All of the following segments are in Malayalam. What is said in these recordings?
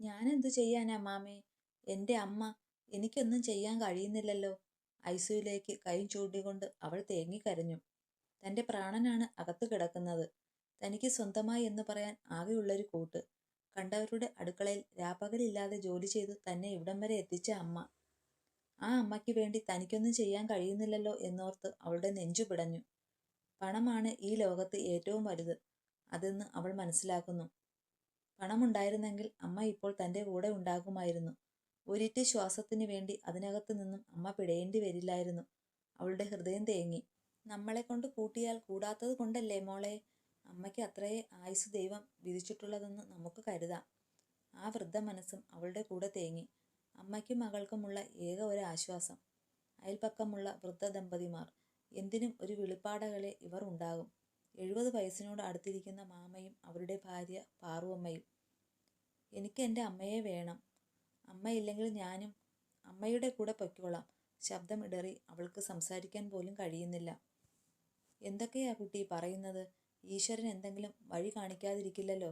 ഞാനെന്തു ചെയ്യാനാ മാമേ? എന്റെ അമ്മ എനിക്കൊന്നും ചെയ്യാൻ കഴിയുന്നില്ലല്ലോ. ഐസുയിലേക്ക് കൈ ചൂണ്ടിക്കൊണ്ട് അവൾ തേങ്ങിക്കരഞ്ഞു തന്റെ പ്രാണനാണ് അകത്തു കിടക്കുന്നത്. തനിക്ക് സ്വന്തമായി എന്ന് പറയാൻ ആകെയുള്ളൊരു കൂട്ട്. കണ്ടവരുടെ അടുക്കളയിൽ രാപ്പകലില്ലാതെ ജോലി ചെയ്ത് തന്നെ ഇവിടം വരെ എത്തിച്ച അമ്മ. ആ അമ്മയ്ക്ക് വേണ്ടി തനിക്കൊന്നും ചെയ്യാൻ കഴിയുന്നില്ലല്ലോ എന്നോർത്ത് അവളുടെ നെഞ്ചു പിടഞ്ഞു. പണമാണ് ഈ ലോകത്ത് ഏറ്റവും വലുത്. അതെന്ന് അവൾ മനസ്സിലാക്കുന്നു. പണമുണ്ടായിരുന്നെങ്കിൽ അമ്മ ഇപ്പോൾ തന്റെ കൂടെ ഉണ്ടാകുമായിരുന്നു. ഒരിറ്റ് ശ്വാസത്തിനു വേണ്ടി അതിനകത്തു നിന്നും അമ്മ പിടയേണ്ടി വരില്ലായിരുന്നു. അവളുടെ ഹൃദയം തേങ്ങി. നമ്മളെ കൊണ്ട് കൂട്ടിയാൽ കൂടാത്തത് കൊണ്ടല്ലേ മോളെ? അമ്മയ്ക്ക് അത്രയേ ആയുസ് ദൈവം വിധിച്ചിട്ടുള്ളതെന്ന് നമുക്ക് കരുതാം. ആ വൃദ്ധ മനസ്സും അവളുടെ കൂടെ തേങ്ങി. അമ്മയ്ക്കും മകൾക്കുമുള്ള ഏക ഒരു ആശ്വാസം അയൽപ്പക്കമുള്ള വൃദ്ധ ദമ്പതിമാർ എന്തിനും ഒരു വെളിപ്പാടകളെ ഇവർ ഉണ്ടാകും. എഴുപത് വയസ്സിനോട് അടുത്തിരിക്കുന്ന മാമയും അവരുടെ ഭാര്യ പാറുവമ്മയും. എനിക്ക് എന്റെ അമ്മയെ വേണം. അമ്മയില്ലെങ്കിൽ ഞാനും അമ്മയുടെ കൂടെ പൊയ്ക്കോളാം. ശബ്ദം ഇടറി അവൾക്ക് സംസാരിക്കാൻ പോലും കഴിയുന്നില്ല. എന്തൊക്കെയാ കുട്ടി പറയുന്നത്? ഈശ്വരൻ എന്തെങ്കിലും വഴി കാണിക്കാതിരിക്കില്ലല്ലോ.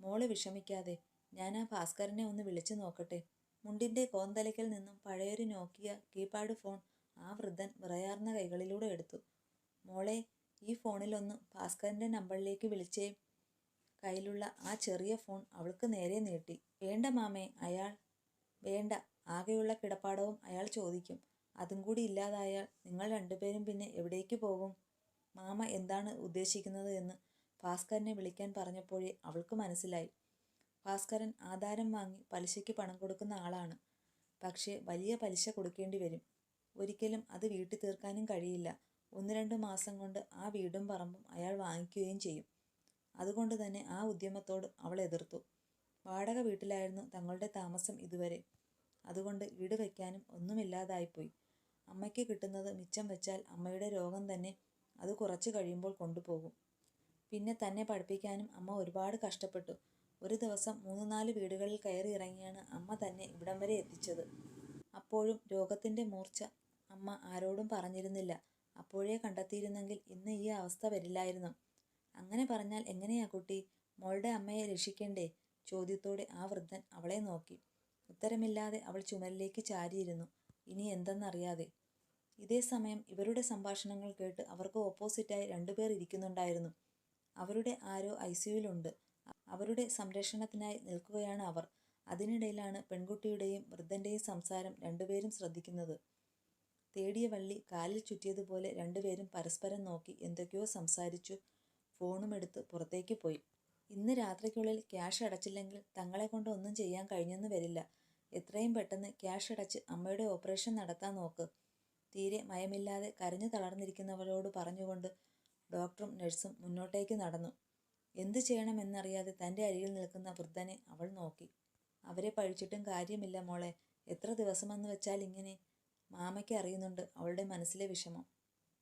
മോളെ വിഷമിക്കാതെ ഞാൻ ആ ഭാസ്കരനെ ഒന്ന് വിളിച്ചു നോക്കട്ടെ. മുണ്ടിന്റെ കോന്തലയ്ക്കൽ നിന്നും പഴയൊരു നോക്കിയ കീപാഡ് ഫോൺ ആ വൃദ്ധൻ വിറയാർന്ന കൈകളിലൂടെ എടുത്തു. മോളെ ഈ ഫോണിലൊന്ന് ഭാസ്കരന്റെ നമ്പറിലേക്ക് വിളിച്ചേ. കയ്യിലുള്ള ആ ചെറിയ ഫോൺ അവൾക്ക് നേരെ നീട്ടി. വേണ്ട മാമേ അയാൾ വേണ്ട. ആകെയുള്ള കിടപ്പാടവും അയാൾ ചോദിക്കും. അതും കൂടി ഇല്ലാതായാൽ നിങ്ങൾ രണ്ടുപേരും പിന്നെ എവിടേക്ക് പോകും? മാമ എന്താണ് ഉദ്ദേശിക്കുന്നത് എന്ന് ഭാസ്കരനെ വിളിക്കാൻ പറഞ്ഞപ്പോഴേ അവൾക്ക് മനസ്സിലായി. ഭാസ്കരൻ ആധാരം വാങ്ങി പലിശയ്ക്ക് പണം കൊടുക്കുന്ന ആളാണ്. പക്ഷേ വലിയ പലിശ കൊടുക്കേണ്ടി വരും. ഒരിക്കലും അത് വീട്ടി തീർക്കാനും കഴിയില്ല. ഒന്ന് രണ്ട് മാസം കൊണ്ട് ആ വീടും പറമ്പും അയാൾ വാങ്ങിക്കുകയും ചെയ്യും. അതുകൊണ്ട് തന്നെ ആ ഉദ്യമത്തോട് അവൾ എതിർത്തു. വാടക വീട്ടിലായിരുന്നു തങ്ങളുടെ താമസം ഇതുവരെ. അതുകൊണ്ട് വീട് വയ്ക്കാനും ഒന്നുമില്ലാതായിപ്പോയി. അമ്മയ്ക്ക് കിട്ടുന്നത് മിച്ചം വെച്ചാൽ അമ്മയുടെ രോഗം തന്നെ അത് കുറച്ച് കഴിയുമ്പോൾ കൊണ്ടുപോകും. പിന്നെ തന്നെ പഠിപ്പിക്കാനും അമ്മ ഒരുപാട് കഷ്ടപ്പെട്ടു. ഒരു ദിവസം മൂന്ന് നാല് വീടുകളിൽ കയറി ഇറങ്ങിയാണ് അമ്മ തന്നെ ഇവിടം വരെ എത്തിച്ചത്. അപ്പോഴും രോഗത്തിന്റെ മൂർച്ച അമ്മ ആരോടും പറഞ്ഞിരുന്നില്ല. അപ്പോഴേ കണ്ടെത്തിയിരുന്നെങ്കിൽ ഇന്ന് ഈ അവസ്ഥ വരില്ലായിരുന്നു. അങ്ങനെ പറഞ്ഞാൽ എങ്ങനെയാ കുട്ടി? മോളുടെ അമ്മയെ രക്ഷിക്കണ്ടേ? ചോദ്യത്തോടെ ആ വൃദ്ധൻ അവളെ നോക്കി. ഉത്തരമില്ലാതെ അവൾ ചുമലിലേക്ക് ചാരിയിരുന്നു. ഇനി എന്തെന്നറിയാതെ. ഇതേ സമയം ഇവരുടെ സംഭാഷണങ്ങൾ കേട്ട് അവർക്ക് ഓപ്പോസിറ്റായി രണ്ടുപേർ ഇരിക്കുന്നുണ്ടായിരുന്നു. അവരുടെ ആരോ ഐ സിയുണ്ട് അവരുടെ സംരക്ഷണത്തിനായി നിൽക്കുകയാണ് അവർ. അതിനിടയിലാണ് പെൺകുട്ടിയുടെയും വൃദ്ധന്റെയും സംസാരം രണ്ടുപേരും ശ്രദ്ധിക്കുന്നത്. തേടിയ വള്ളി കാലിൽ ചുറ്റിയതുപോലെ രണ്ടുപേരും പരസ്പരം നോക്കി എന്തൊക്കെയോ സംസാരിച്ചു. ഫോണും എടുത്ത് പുറത്തേക്ക് പോയി. ഇന്ന് രാത്രിക്കുള്ളിൽ ക്യാഷ് അടച്ചില്ലെങ്കിൽ തങ്ങളെ കൊണ്ട് ഒന്നും ചെയ്യാൻ കഴിഞ്ഞെന്ന് വരില്ല. എത്രയും പെട്ടെന്ന് ക്യാഷ് അടച്ച് അമ്മയുടെ ഓപ്പറേഷൻ നടത്താൻ നോക്ക്. തീരെ മയമില്ലാതെ കരഞ്ഞു തളർന്നിരിക്കുന്നവരോട് പറഞ്ഞുകൊണ്ട് ഡോക്ടറും നഴ്സും മുന്നോട്ടേക്ക് നടന്നു. എന്തു ചെയ്യണമെന്നറിയാതെ തന്റെ അരികിൽ നിൽക്കുന്ന വൃദ്ധനെ അവൾ നോക്കി. അവരെ പഴിച്ചിട്ടും കാര്യമില്ല മോളെ. എത്ര ദിവസമെന്ന് വെച്ചാൽ ഇങ്ങനെ മാമയ്ക്ക് അറിയുന്നുണ്ട് അവളുടെ മനസ്സിലെ വിഷമം.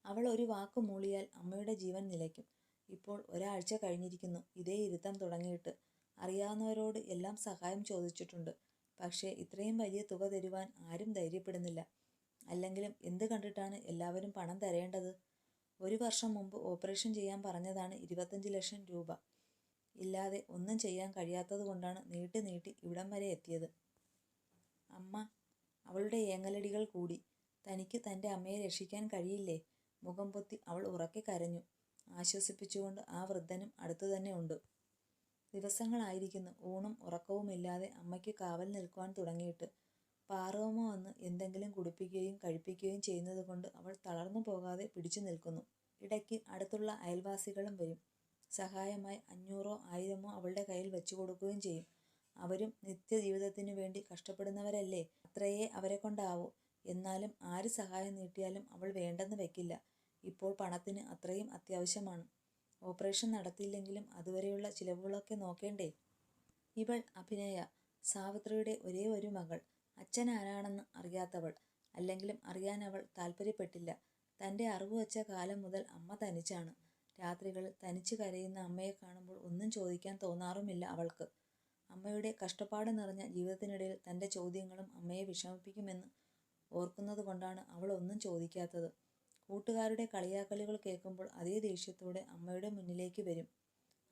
അവൾ ഒരു വാക്ക് മൂളിയാൽ അമ്മയുടെ ജീവൻ നിലയ്ക്കും. ഇപ്പോൾ ഒരാഴ്ച കഴിഞ്ഞിരിക്കുന്നു. ഇതേ ഇരുത്തം തുടങ്ങിയിട്ട് അറിയാവുന്നവരോട് എല്ലാം സഹായം ചോദിച്ചിട്ടുണ്ട്. പക്ഷേ ഇത്രയും വലിയ തുക തരുവാൻ ആരും ധൈര്യപ്പെടുന്നില്ല. അല്ലെങ്കിലും എന്ത് കണ്ടിട്ടാണ് എല്ലാവരും പണം തരേണ്ടത്? ഒരു വർഷം മുമ്പ് ഓപ്പറേഷൻ ചെയ്യാൻ പറഞ്ഞതാണ് ഇരുപത്തഞ്ച് ലക്ഷം രൂപ. ഇല്ലാതെ ഒന്നും ചെയ്യാൻ കഴിയാത്തത് കൊണ്ടാണ് നീട്ടി നീട്ടി ഇവിടം വരെ എത്തിയത്. അമ്മ അവളുടെ ഏങ്ങലടികൾ കൂടി. തനിക്ക് തന്റെ അമ്മയെ രക്ഷിക്കാൻ കഴിയില്ലേ? മുഖം പൊത്തി അവൾ ഉറക്കെ കരഞ്ഞു. ആശ്വസിപ്പിച്ചുകൊണ്ട് ആ വൃദ്ധനും അടുത്തു തന്നെ ഉണ്ട്. ദിവസങ്ങളായിരിക്കുന്നു. ഊണും ഉറക്കവുമില്ലാതെ അമ്മയ്ക്ക് കാവൽ നിൽക്കുവാൻ തുടങ്ങിയിട്ട്. പാറവമ്മ വന്ന് എന്തെങ്കിലും കുടിപ്പിക്കുകയും കഴിപ്പിക്കുകയും ചെയ്യുന്നത് കൊണ്ട് അവൾ തളർന്നു പോകാതെ പിടിച്ചു നിൽക്കുന്നു. ഇടയ്ക്ക് അടുത്തുള്ള അയൽവാസികളും വരും. സഹായമായി അഞ്ഞൂറോ ആയിരമോ അവളുടെ കയ്യിൽ വെച്ചു കൊടുക്കുകയും ചെയ്യും. അവരും നിത്യജീവിതത്തിനു വേണ്ടി കഷ്ടപ്പെടുന്നവരല്ലേ? അത്രയേ അവരെ കൊണ്ടാവൂ. എന്നാലും ആര് സഹായം നീട്ടിയാലും അവൾ വേണ്ടെന്ന് വെക്കില്ല. ഇപ്പോൾ പണത്തിന് അത്രയും അത്യാവശ്യമാണ്. ഓപ്പറേഷൻ നടത്തിയില്ലെങ്കിലും അതുവരെയുള്ള ചിലവുകളൊക്കെ നോക്കേണ്ടേ? ഇവൾ അഭിനയ സാവിത്രിയുടെ ഒരേ ഒരു മകൾ. അച്ഛൻ ആരാണെന്ന് അറിയാത്തവൾ. അല്ലെങ്കിലും അറിയാൻ അവൾ താല്പര്യപ്പെട്ടില്ല. തന്റെ അറിവ് വച്ച കാലം മുതൽ അമ്മ തനിച്ചാണ്. രാത്രികളിൽ തനിച്ച് കരയുന്ന അമ്മയെ കാണുമ്പോൾ ഒന്നും ചോദിക്കാൻ തോന്നാറുമില്ല അവൾക്ക്. അമ്മയുടെ കഷ്ടപ്പാട് നിറഞ്ഞ ജീവിതത്തിനിടയിൽ തന്റെ ചോദ്യങ്ങളും അമ്മയെ വിഷമിപ്പിക്കുമെന്ന് ഓർക്കുന്നത് കൊണ്ടാണ് അവൾ ഒന്നും ചോദിക്കാത്തത്. കൂട്ടുകാരുടെ കളിയാക്കലുകൾ കേൾക്കുമ്പോൾ അതേ ദേഷ്യത്തോടെ അമ്മയുടെ മുന്നിലേക്ക് വരും.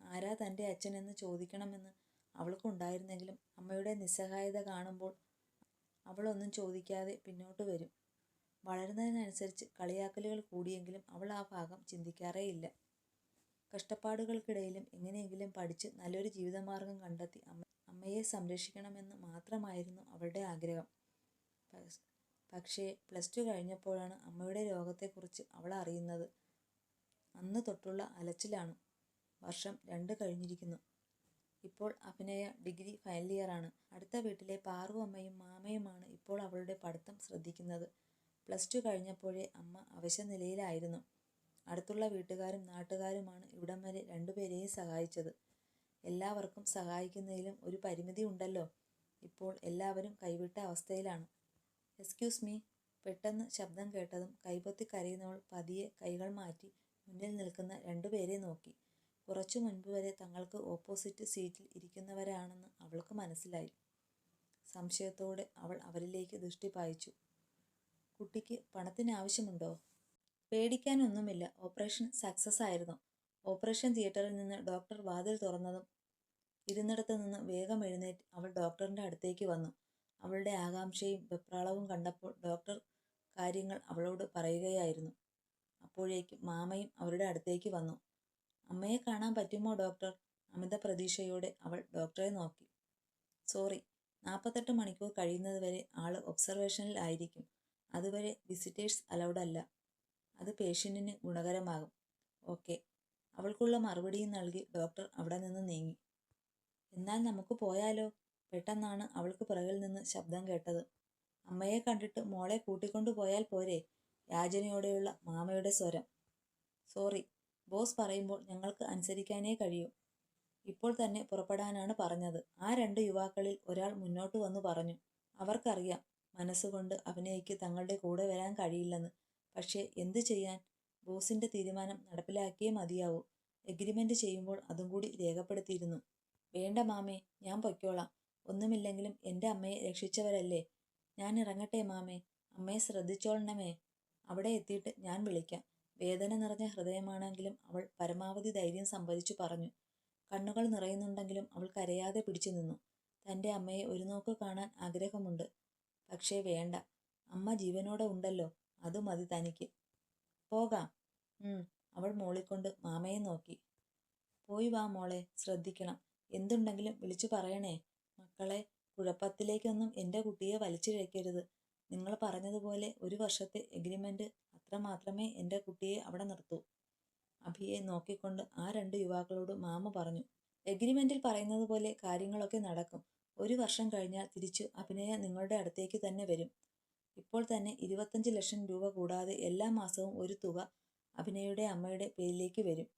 ആരാ തന്റെ അച്ഛനെന്ന് ചോദിക്കണമെന്ന് അവൾക്കുണ്ടായിരുന്നെങ്കിലും അമ്മയുടെ നിസ്സഹായത കാണുമ്പോൾ അവളൊന്നും ചോദിക്കാതെ പിന്നോട്ട് വരും. വളരുന്നതിനനുസരിച്ച് കളിയാക്കലുകൾ കൂടിയെങ്കിലും അവൾ ആ ഭാഗം ചിന്തിക്കാറേ ഇല്ല കഷ്ടപ്പാടുകൾക്കിടയിലും എങ്ങനെയെങ്കിലും പഠിച്ച് നല്ലൊരു ജീവിതമാർഗം കണ്ടെത്തി അമ്മ അമ്മയെ സംരക്ഷിക്കണമെന്ന് മാത്രമായിരുന്നു അവളുടെ ആഗ്രഹം. പക്ഷേ പ്ലസ് ടു കഴിഞ്ഞപ്പോഴാണ് അമ്മയുടെ രോഗത്തെക്കുറിച്ച് അവൾ അറിയുന്നത്. അന്ന് തൊട്ടുള്ള അലച്ചിലാണ്. വർഷം രണ്ട് കഴിഞ്ഞിരിക്കുന്നു. ഇപ്പോൾ അഭിനയ ഡിഗ്രി ഫൈനൽ ഇയറാണ് അടുത്ത വീട്ടിലെ പാറു അമ്മയും മാമയുമാണ് ഇപ്പോൾ അവളുടെ പഠിത്തം ശ്രദ്ധിക്കുന്നത്. പ്ലസ് ടു കഴിഞ്ഞപ്പോഴേ അമ്മ അവശനിലയിലായിരുന്നു അടുത്തുള്ള വീട്ടുകാരും നാട്ടുകാരുമാണ് ഇവിടം വരെ രണ്ടുപേരെയും സഹായിച്ചത്. എല്ലാവർക്കും സഹായിക്കുന്നതിലും ഒരു പരിമിതി ഉണ്ടല്ലോ. ഇപ്പോൾ എല്ലാവരും കൈവിട്ട അവസ്ഥയിലാണ്. എക്സ്ക്യൂസ് മീ പെട്ടെന്ന് ശബ്ദം കേട്ടതും കൈപൊത്തി കരയുന്നവൾ പതിയെ കൈകൾ മാറ്റി മുന്നിൽ നിൽക്കുന്ന രണ്ടുപേരെ നോക്കി. കുറച്ചു മുൻപ് വരെ തങ്ങൾക്ക് ഓപ്പോസിറ്റ് സീറ്റിൽ ഇരിക്കുന്നവരാണെന്ന് അവൾക്ക് മനസ്സിലായി. സംശയത്തോടെ അവൾ അവരിലേക്ക് ദൃഷ്ടി പായിച്ചു. കുട്ടിക്ക് പണത്തിന് ആവശ്യമുണ്ടോ? പേടിക്കാനൊന്നുമില്ല. ഓപ്പറേഷൻ സക്സസ് ആയിരുന്നു. ഓപ്പറേഷൻ തിയേറ്ററിൽ നിന്ന് ഡോക്ടർ വാതിൽ തുറന്നതും ഇരുന്നിടത്ത് നിന്ന് വേഗം എഴുന്നേറ്റ് അവൾ ഡോക്ടറിന്റെ അടുത്തേക്ക് വന്നു. അവളുടെ ആകാംക്ഷയും വെപ്രാളവും കണ്ടപ്പോൾ ഡോക്ടർ കാര്യങ്ങൾ അവളോട് പറയുകയായിരുന്നു. അപ്പോഴേക്കും മാമയും അവരുടെ അടുത്തേക്ക് വന്നു. അമ്മയെ കാണാൻ പറ്റുമോ ഡോക്ടർ? അമിത പ്രതീക്ഷയോടെ അവൾ ഡോക്ടറെ നോക്കി. സോറി നാൽപ്പത്തെട്ട് മണിക്കൂർ കഴിയുന്നത് വരെ ആൾ ഒബ്സർവേഷനിൽ ആയിരിക്കും. അതുവരെ വിസിറ്റേഴ്സ് അലൗഡ് അല്ല. അത് പേഷ്യന്റിന് ഗുണകരമാകും. ഓക്കെ. അവൾക്കുള്ള മറുപടിയും നൽകി ഡോക്ടർ അവിടെ നിന്ന് നീങ്ങി. എന്നാൽ നമുക്ക് പോയാലോ? പെട്ടെന്നാണ് അവൾക്ക് പിറകിൽ നിന്ന് ശബ്ദം കേട്ടത്. അമ്മയെ കണ്ടിട്ട് മോളെ കൂട്ടിക്കൊണ്ടു പോയാൽ പോരെ? യാചനയോടെയുള്ള മാമയുടെ സ്വരം. സോറി ബോസ് പറയുമ്പോൾ ഞങ്ങൾക്ക് അനുസരിക്കാനേ കഴിയൂ. ഇപ്പോൾ തന്നെ പുറപ്പെടാനാണ് പറഞ്ഞത്. ആ രണ്ട് യുവാക്കളിൽ ഒരാൾ മുന്നോട്ട് വന്നു പറഞ്ഞു. അവർക്കറിയാം മനസ്സുകൊണ്ട് അഭിനയിക്ക് തങ്ങളുടെ കൂടെ വരാൻ കഴിയില്ലെന്ന്. പക്ഷേ എന്തു ചെയ്യാൻ? ബോസിന്റെ തീരുമാനം നടപ്പിലാക്കിയേ മതിയാവൂ. എഗ്രിമെന്റ് ചെയ്യുമ്പോൾ അതും കൂടി രേഖപ്പെടുത്തിയിരുന്നു. വേണ്ട മാമേ ഞാൻ പൊയ്ക്കോളാം. ഒന്നുമില്ലെങ്കിലും എന്റെ അമ്മയെ രക്ഷിച്ചവരല്ലേ? ഞാൻ ഇറങ്ങട്ടെ മാമേ. അമ്മയെ ശ്രദ്ധിച്ചോളണമേ. അവിടെ എത്തിയിട്ട് ഞാൻ വിളിക്കാം. വേദന നിറഞ്ഞ ഹൃദയമാണെങ്കിലും അവൾ പരമാവധി ധൈര്യം സംഭരിച്ചു പറഞ്ഞു. കണ്ണുകൾ നിറയുന്നുണ്ടെങ്കിലും അവൾ കരയാതെ പിടിച്ചു നിന്നു. തന്റെ അമ്മയെ ഒരു നോക്ക് കാണാൻ ആഗ്രഹമുണ്ട്. പക്ഷേ വേണ്ട. അമ്മ ജീവനോടെ ഉണ്ടല്ലോ. അത് മതി തനിക്ക്. പോകാം. അവൾ മോളിക്കൊണ്ട് മാമയെ നോക്കി. പോയി വാ മോളെ ശ്രദ്ധിക്കണം. എന്തുണ്ടെങ്കിലും വിളിച്ചു പറയണേ. മക്കളെ കുഴപ്പത്തിലേക്കൊന്നും എന്റെ കുട്ടിയെ വലിച്ചിഴക്കരുത് നിങ്ങൾ പറഞ്ഞതുപോലെ ഒരു വർഷത്തെ എഗ്രിമെന്റ് അത്ര മാത്രമേ എന്റെ കുട്ടിയെ അവിടെ നിർത്തൂ. അഭിയെ നോക്കിക്കൊണ്ട് ആ രണ്ട് യുവാക്കളോട് മാമ പറഞ്ഞു എഗ്രിമെന്റിൽ പറയുന്നത് പോലെ കാര്യങ്ങളൊക്കെ നടക്കും. ഒരു വർഷം കഴിഞ്ഞാൽ തിരിച്ചു അഭിനയ നിങ്ങളുടെ അടുത്തേക്ക് തന്നെ വരും. ഇപ്പോൾ തന്നെ ഇരുപത്തഞ്ച് ലക്ഷം രൂപ കൂടാതെ എല്ലാ മാസവും ഒരു തുക അഭിനയുടെ അമ്മയുടെ പേരിലേക്ക് വരും.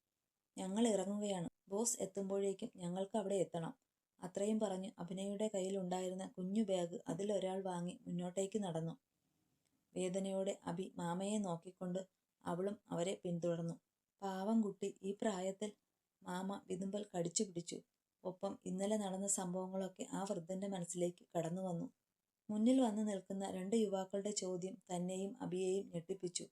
ഞങ്ങൾ ഇറങ്ങുകയാണ്. ബോസ് എത്തുമ്പോഴേക്കും ഞങ്ങൾക്ക് അവിടെ എത്തണം. അത്രയും പറഞ്ഞ് അഭിനയുടെ കയ്യിലുണ്ടായിരുന്ന കുഞ്ഞു ബാഗ് അതിലൊരാൾ വാങ്ങി മുന്നോട്ടേക്ക് നടന്നു. വേദനയോടെ അഭി മാമയെ നോക്കിക്കൊണ്ട് അവളും അവരെ പിന്തുടർന്നു. പാവം കുട്ടി ഈ പ്രായത്തിൽ മാമ വിതുമ്പൽ കടിച്ചു പിടിച്ചു. ഒപ്പം ഇന്നലെ നടന്ന സംഭവങ്ങളൊക്കെ ആ വൃദ്ധന്റെ മനസ്സിലേക്ക് കടന്നു വന്നു മുന്നിൽ വന്നു നിൽക്കുന്ന രണ്ട് യുവാക്കളുടെ ചോദ്യം തന്നെയും അബിയെയും ഞെട്ടിപ്പിച്ചു.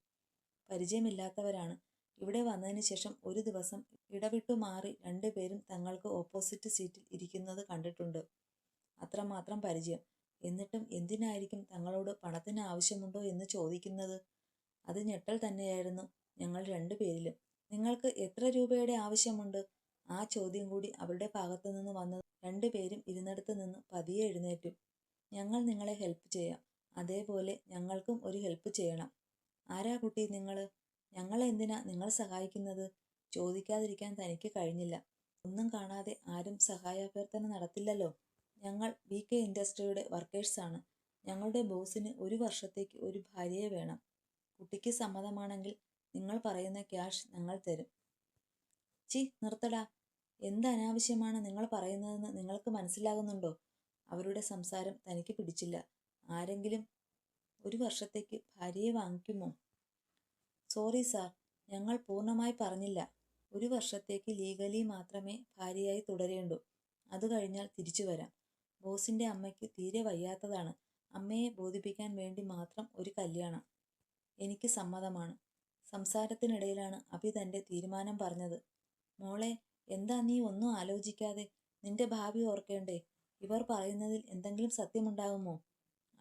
പരിചയമില്ലാത്തവരാണ്. ഇവിടെ വന്നതിന് ശേഷം ഒരു ദിവസം ഇടവിട്ടു മാറി രണ്ടുപേരും തങ്ങൾക്ക് ഓപ്പോസിറ്റ് സീറ്റിൽ ഇരിക്കുന്നത് കണ്ടിട്ടുണ്ട്. അത്രമാത്രം പരിചയം. എന്നിട്ടും എന്തിനായിരിക്കും തങ്ങളോട് പണത്തിന് ആവശ്യമുണ്ടോ എന്ന് ചോദിക്കുന്നത്? അത് ഞെട്ടൽ തന്നെയായിരുന്നു ഞങ്ങൾ രണ്ടുപേരിലും നിങ്ങൾക്ക് എത്ര രൂപയുടെ ആവശ്യമുണ്ട്? ആ ചോദ്യം കൂടി അവരുടെ ഭാഗത്തു നിന്ന് വന്നത് രണ്ടുപേരും ഇരുന്നിടത്ത് നിന്ന് പതിയെ എഴുന്നേറ്റു. ഞങ്ങൾ നിങ്ങളെ ഹെൽപ്പ് ചെയ്യാം. അതേപോലെ ഞങ്ങൾക്കും ഒരു ഹെൽപ്പ് ചെയ്യണം. ആരാ കുട്ടി നിങ്ങൾ ഞങ്ങളെ എന്തിനാ നിങ്ങൾ സഹായിക്കുന്നത്? ചോദിക്കാതിരിക്കാൻ തനിക്ക് കഴിഞ്ഞില്ല. ഒന്നും കാണാതെ ആരും സഹായാഭ്യർത്ഥന നടത്തില്ലല്ലോ. ഞങ്ങൾ വി കെ ഇൻഡസ്ട്രിയുടെ വർക്കേഴ്സാണ് ഞങ്ങളുടെ ബോസിന് ഒരു വർഷത്തേക്ക് ഒരു ഭാര്യയെ വേണം. കുട്ടിക്ക് സമ്മതമാണെങ്കിൽ നിങ്ങൾ പറയുന്ന ക്യാഷ് ഞങ്ങൾ തരും. ചി നിർത്തടാ. എന്ത് അനാവശ്യമാണ് നിങ്ങൾ പറയുന്നതെന്ന് നിങ്ങൾക്ക് മനസ്സിലാകുന്നുണ്ടോ? അവരുടെ സംസാരം തനിക്ക് പിടിച്ചില്ല. ആരെങ്കിലും ഒരു വർഷത്തേക്ക് ഭാര്യയെ വാങ്ങിക്കുമോ? സോറി സാർ ഞങ്ങൾ പൂർണമായി പറഞ്ഞില്ല. ഒരു വർഷത്തേക്ക് ലീഗലി മാത്രമേ ഭാര്യയായി തുടരേണ്ടൂ. അത് കഴിഞ്ഞാൽ തിരിച്ചു വരാം. ബോസിന്റെ അമ്മയ്ക്ക് തീരെ വയ്യാത്തതാണ്. അമ്മയെ ബോധിപ്പിക്കാൻ വേണ്ടി മാത്രം ഒരു കല്യാണം. എനിക്ക് സമ്മതമാണ്. സംസാരത്തിനിടയിലാണ് അഭി തന്റെ തീരുമാനം പറഞ്ഞത്. മോളെ എന്താ നീ ഒന്നും ആലോചിക്കാതെ? നിന്റെ ഭാവി ഓർക്കേണ്ടേ? ഇവർ പറയുന്നതിൽ എന്തെങ്കിലും സത്യമുണ്ടാകുമോ?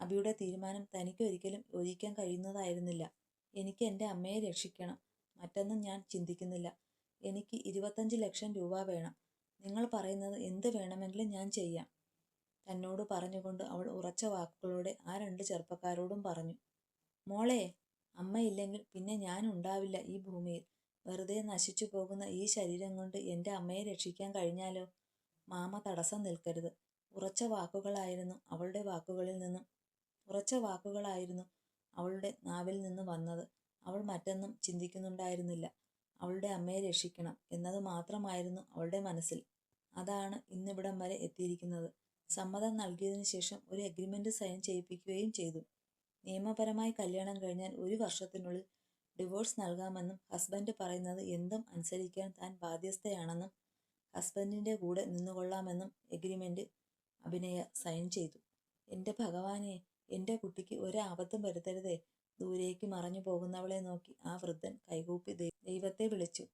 അബിയുടെ തീരുമാനം തനിക്ക് ഒരിക്കലും യോജിക്കാൻ കഴിയുന്നതായിരുന്നില്ല. എനിക്ക് എന്റെ അമ്മയെ രക്ഷിക്കണം. മറ്റൊന്നും ഞാൻ ചിന്തിക്കുന്നില്ല. എനിക്ക് ഇരുപത്തഞ്ച് ലക്ഷം രൂപ വേണം. നിങ്ങൾ പറയുന്നത് എന്ത് വേണമെങ്കിലും ഞാൻ ചെയ്യാം. തന്നോട് പറഞ്ഞുകൊണ്ട് അവൾ ഉറച്ച വാക്കുകളോടെ ആ രണ്ട് ചെറുപ്പക്കാരോടും പറഞ്ഞു. മോളെ അമ്മയില്ലെങ്കിൽ പിന്നെ ഞാൻ ഉണ്ടാവില്ല ഈ ഭൂമിയിൽ. വെറുതെ നശിച്ചു പോകുന്ന ഈ ശരീരം കൊണ്ട് എന്റെ അമ്മയെ രക്ഷിക്കാൻ കഴിഞ്ഞാലോ? മാമ തടസ്സം നിൽക്കരുത്. ഉറച്ച വാക്കുകളായിരുന്നു അവളുടെ വാക്കുകളിൽ നിന്നും. ഉറച്ച വാക്കുകളായിരുന്നു അവളുടെ നാവിൽ നിന്ന് വന്നത്. അവൾ മറ്റൊന്നും ചിന്തിക്കുന്നുണ്ടായിരുന്നില്ല. അവളുടെ അമ്മയെ രക്ഷിക്കണം എന്നത് മാത്രമായിരുന്നു അവളുടെ മനസ്സിൽ. അതാണ് ഇന്നിവിടം വരെ എത്തിയിരിക്കുന്നത്. സമ്മതം നൽകിയതിനു ശേഷം ഒരു എഗ്രിമെന്റ് സൈൻ ചെയ്യിപ്പിക്കുകയും ചെയ്തു. നിയമപരമായി കല്യാണം കഴിഞ്ഞാൽ ഒരു വർഷത്തിനുള്ളിൽ ഡിവോഴ്സ് നൽകാമെന്നും ഹസ്ബൻഡ് പറയുന്നത് എന്തും അനുസരിക്കാൻ താൻ ബാധ്യസ്ഥയാണെന്നും ഹസ്ബൻഡിന്റെ കൂടെ നിന്നുകൊള്ളാമെന്നും എഗ്രിമെന്റ് അഭിനയ സൈൻ ചെയ്തു. എന്റെ ഭഗവാനെ എന്റെ കുട്ടിക്ക് ഒരാപത്തും വരുത്തരുതേ. ദൂരേക്ക് മറഞ്ഞു പോകുന്നവളെ നോക്കി ആ വൃദ്ധൻ കൈകൂപ്പി ദൈവത്തെ വിളിച്ചു.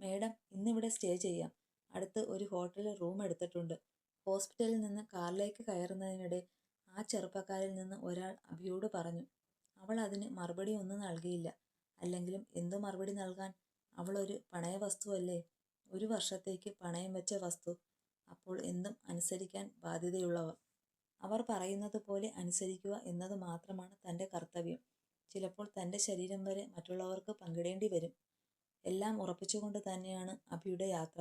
മേഡം ഇന്നിവിടെ സ്റ്റേ ചെയ്യാം. അടുത്ത് ഒരു ഹോട്ടലിൽ റൂം എടുത്തിട്ടുണ്ട്. ഹോസ്പിറ്റലിൽ നിന്ന് കാറിലേക്ക് കയറുന്നതിനിടെ ആ ചെറുപ്പക്കാരിൽ നിന്ന് ഒരാൾ അഭിയോട് പറഞ്ഞു അവൾ അതിന് മറുപടി ഒന്നും നൽകിയില്ല. അല്ലെങ്കിലും എന്തു മറുപടി നൽകാൻ? അവളൊരു പണയ വസ്തുവല്ലേ ഒരു വർഷത്തേക്ക് പണയം വെച്ച വസ്തു. അപ്പോൾ എന്തും അനുസരിക്കാൻ ബാധ്യതയുള്ളവർ. അവർ പറയുന്നത് പോലെ അനുസരിക്കുക എന്നത് മാത്രമാണ് തന്റെ കർത്തവ്യം. ചിലപ്പോൾ തന്റെ ശരീരം വരെ മറ്റുള്ളവർക്ക് പങ്കിടേണ്ടി വരും. എല്ലാം ഉറപ്പിച്ചുകൊണ്ട് തന്നെയാണ് അഭിയുടെ യാത്ര.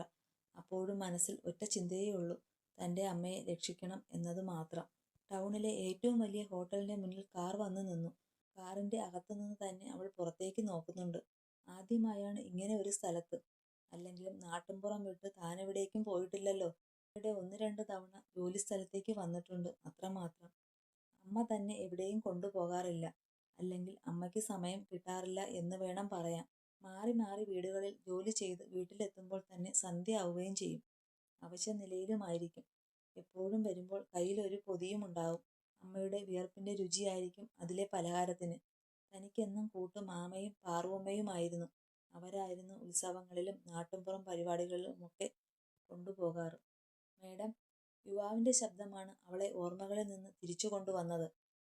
അപ്പോഴും മനസ്സിൽ ഒറ്റ ചിന്തയേ ഉള്ളൂ. തന്റെ അമ്മയെ രക്ഷിക്കണം എന്നത് മാത്രം. ടൗണിലെ ഏറ്റവും വലിയ ഹോട്ടലിന്റെ മുന്നിൽ കാർ വന്നു നിന്നു. കാറിന്റെ അകത്തുനിന്ന് തന്നെ അവൾ പുറത്തേക്ക് നോക്കുന്നുണ്ട്. ആദ്യമായാണ് ഇങ്ങനെ ഒരു സ്ഥലത്ത്. അല്ലെങ്കിലും നാട്ടിൻപുറം വിട്ട് താനെവിടേക്കും പോയിട്ടില്ലല്ലോ. ഇവിടെ ഒന്ന് രണ്ട് തവണ ജോലി സ്ഥലത്തേക്ക് വന്നിട്ടുണ്ട്. അത്രമാത്രം അമ്മ തന്നെ എവിടെയും കൊണ്ടുപോകാറില്ല. അല്ലെങ്കിൽ അമ്മയ്ക്ക് സമയം കിട്ടാറില്ല എന്ന് വേണം പറയാൻ. മാറി മാറി വീടുകളിൽ ജോലി ചെയ്ത് വീട്ടിലെത്തുമ്പോൾ തന്നെ സന്ധ്യ ആവുകയും ചെയ്യും. അവശ നിലയിലുമായിരിക്കും. എപ്പോഴും വരുമ്പോൾ കയ്യിലൊരു പൊതിയും ഉണ്ടാവും. അമ്മയുടെ വിയർപ്പിന്റെ രുചിയായിരിക്കും അതിലെ പലഹാരത്തിന്. തനിക്കെന്നും കൂട്ട് മാമയും പാറുവമ്മയുമായിരുന്നു അവരായിരുന്നു ഉത്സവങ്ങളിലും നാട്ടിൻപുറം പരിപാടികളിലുമൊക്കെ കൊണ്ടുപോകാറ്. മേഡം യുവാവിന്റെ ശബ്ദമാണ് അവളെ ഓർമ്മകളിൽ നിന്ന് തിരിച്ചു കൊണ്ടുവന്നത്.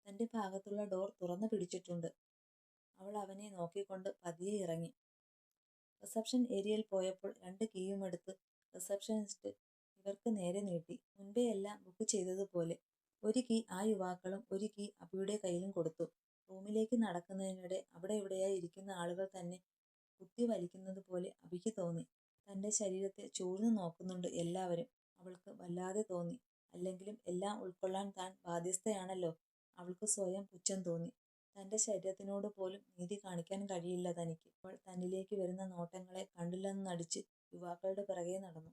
തന്റെ ഭാഗത്തുള്ള ഡോർ തുറന്നു പിടിച്ചിട്ടുണ്ട്. അവൾ അവനെ നോക്കിക്കൊണ്ട് പതിയെ ഇറങ്ങി. റിസപ്ഷൻ ഏരിയയിൽ പോയപ്പോൾ രണ്ട് കീയും എടുത്ത് റിസപ്ഷനിസ്റ്റ് ഇവർക്ക് നേരെ നീട്ടി. മുൻപേ എല്ലാം ബുക്ക് ചെയ്തതുപോലെ ഒരു കീ ആ യുവാക്കളും ഒരു കീ അബിയുടെ കയ്യിലും കൊടുത്തു. റൂമിലേക്ക് നടക്കുന്നതിനിടെ അവിടെ ഇവിടെയായി ഇരിക്കുന്ന ആളുകൾ തന്നെ കുത്തി വലിക്കുന്നത് പോലെ അബിക്ക് തോന്നി. തന്റെ ശരീരത്തെ ചൂഴ്ന്നു നോക്കുന്നുണ്ട് എല്ലാവരും. അവൾക്ക് വല്ലാതെ തോന്നി. അല്ലെങ്കിലും എല്ലാം ഉൾക്കൊള്ളാൻ താൻ ബാധ്യസ്ഥയാണല്ലോ. അവൾക്ക് സ്വയം പുച്ഛം തോന്നി. തന്റെ ശരീരത്തിനോട് പോലും നീതി കാണിക്കാൻ കഴിയില്ല തനിക്ക്. അവൾ തന്നിലേക്ക് വരുന്ന നോട്ടങ്ങളെ കണ്ടില്ലെന്ന് നടിച്ച് യുവാക്കളുടെ പിറകെ നടന്നു.